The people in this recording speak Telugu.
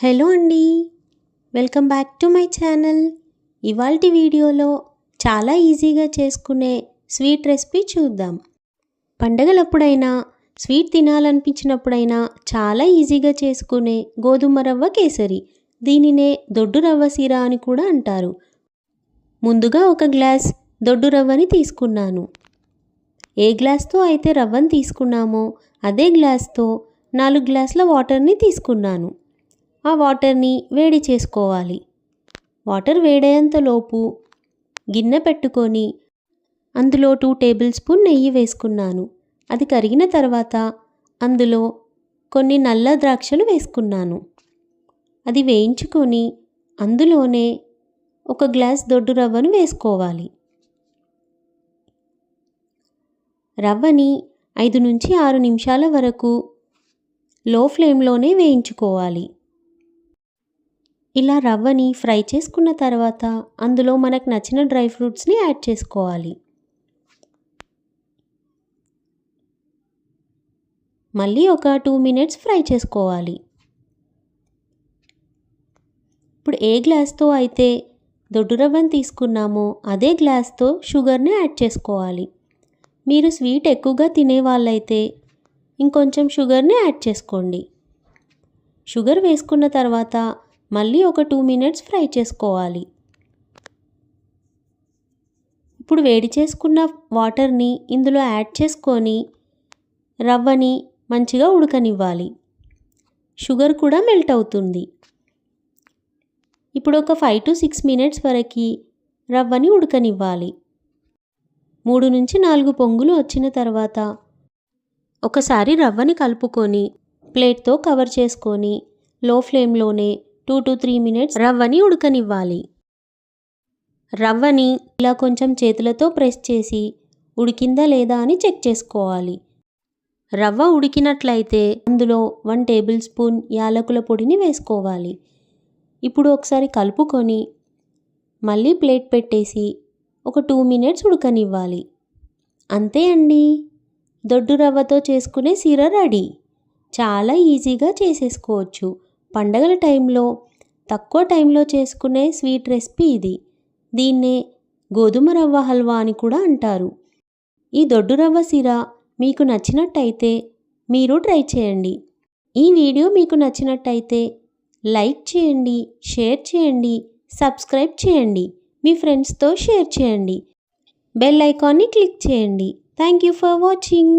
హలో అండి. Welcome back to my channel. ఇవాల్టి వీడియోలో చాలా ఈజీగా చేసుకునే స్వీట్ రెసిపీ చూద్దాం. పండగలప్పుడైనా స్వీట్ తినాలనిపించినప్పుడైనా చాలా ఈజీగా చేసుకునే గోధుమ రవ్వ కేసరి. దీనినే దొడ్డు రవ్వ సిరా అని కూడా అంటారు. ముందుగా ఒక గ్లాస్ దొడ్డు రవ్వని తీసుకున్నాను. ఏ గ్లాస్తో అయితే రవ్వని తీసుకున్నామో అదే గ్లాస్తో నాలుగు గ్లాసుల వాటర్ని తీసుకున్నాను. ఆ వాటర్ని వేడి చేసుకోవాలి. వాటర్ వేడేంతలోపు గిన్నె పెట్టుకొని అందులో టూ టేబుల్ స్పూన్ నెయ్యి వేసుకున్నాను. అది కరిగిన తర్వాత అందులో కొన్ని నల్ల ద్రాక్షలు వేసుకున్నాను. అది వేయించుకొని అందులోనే ఒక గ్లాస్ దొడ్డు రవ్వను వేసుకోవాలి. రవ్వని ఐదు నుంచి ఆరు నిమిషాల వరకు లో ఫ్లేమ్లోనే వేయించుకోవాలి. ఇలా రవ్వని ఫ్రై చేసుకున్న తర్వాత అందులో మనకు నచ్చిన డ్రై ఫ్రూట్స్ని యాడ్ చేసుకోవాలి. మళ్ళీ ఒక టూ మినిట్స్ ఫ్రై చేసుకోవాలి. ఇప్పుడు ఏ గ్లాస్తో అయితే దొడ్డు రవ్వని తీసుకున్నామో అదే గ్లాస్తో షుగర్ని యాడ్ చేసుకోవాలి. మీరు స్వీట్ ఎక్కువగా తినే వాళ్ళైతే ఇంకొంచెం షుగర్ని యాడ్ చేసుకోండి. షుగర్ వేసుకున్న తర్వాత మళ్ళీ ఒక టూ మినిట్స్ ఫ్రై చేసుకోవాలి. ఇప్పుడు వేడి చేసుకున్న వాటర్ని ఇందులో యాడ్ చేసుకొని రవ్వని మంచిగా ఉడకనివ్వాలి. షుగర్ కూడా మెల్ట్ అవుతుంది. ఇప్పుడు ఒక ఫైవ్ టు సిక్స్ మినిట్స్ వరకు రవ్వని ఉడకనివ్వాలి. మూడు నుంచి నాలుగు పొంగులు వచ్చిన తర్వాత ఒకసారి రవ్వని కలుపుకొని ప్లేట్తో కవర్ చేసుకొని లో ఫ్లేమ్లోనే టూ టు త్రీ మినిట్స్ రవ్వని ఉడకనివ్వాలి. రవ్వని ఇలా కొంచెం చేతులతో ప్రెస్ చేసి ఉడికిందా లేదా అని చెక్ చేసుకోవాలి. రవ్వ ఉడికినట్లయితే అందులో వన్ టేబుల్ స్పూన్ యాలకుల పొడిని వేసుకోవాలి. ఇప్పుడు ఒకసారి కలుపుకొని మళ్ళీ ప్లేట్ పెట్టేసి ఒక టూ మినిట్స్ ఉడకనివ్వాలి. అంతే అండి. దొడ్డు రవ్వతో చేసుకునే సీర రెడీ. చాలా ఈజీగా చేసేసుకోవచ్చు. పండగల టైంలో తక్కువ టైంలో చేసుకునే స్వీట్ రెసిపీ ఇది. దీన్నే గోధుమ రవ్వ హల్వా అని కూడా అంటారు. ఈ దొడ్డు రవ్వ సిర మీకు నచ్చినట్టయితే మీరు ట్రై చేయండి. ఈ వీడియో మీకు నచ్చినట్టయితే లైక్ చేయండి షేర్ చేయండి సబ్స్క్రైబ్ చేయండి మీ ఫ్రెండ్స్తో షేర్ చేయండి. బెల్ ఐకాన్ని క్లిక్ చేయండి. Thank you for watching.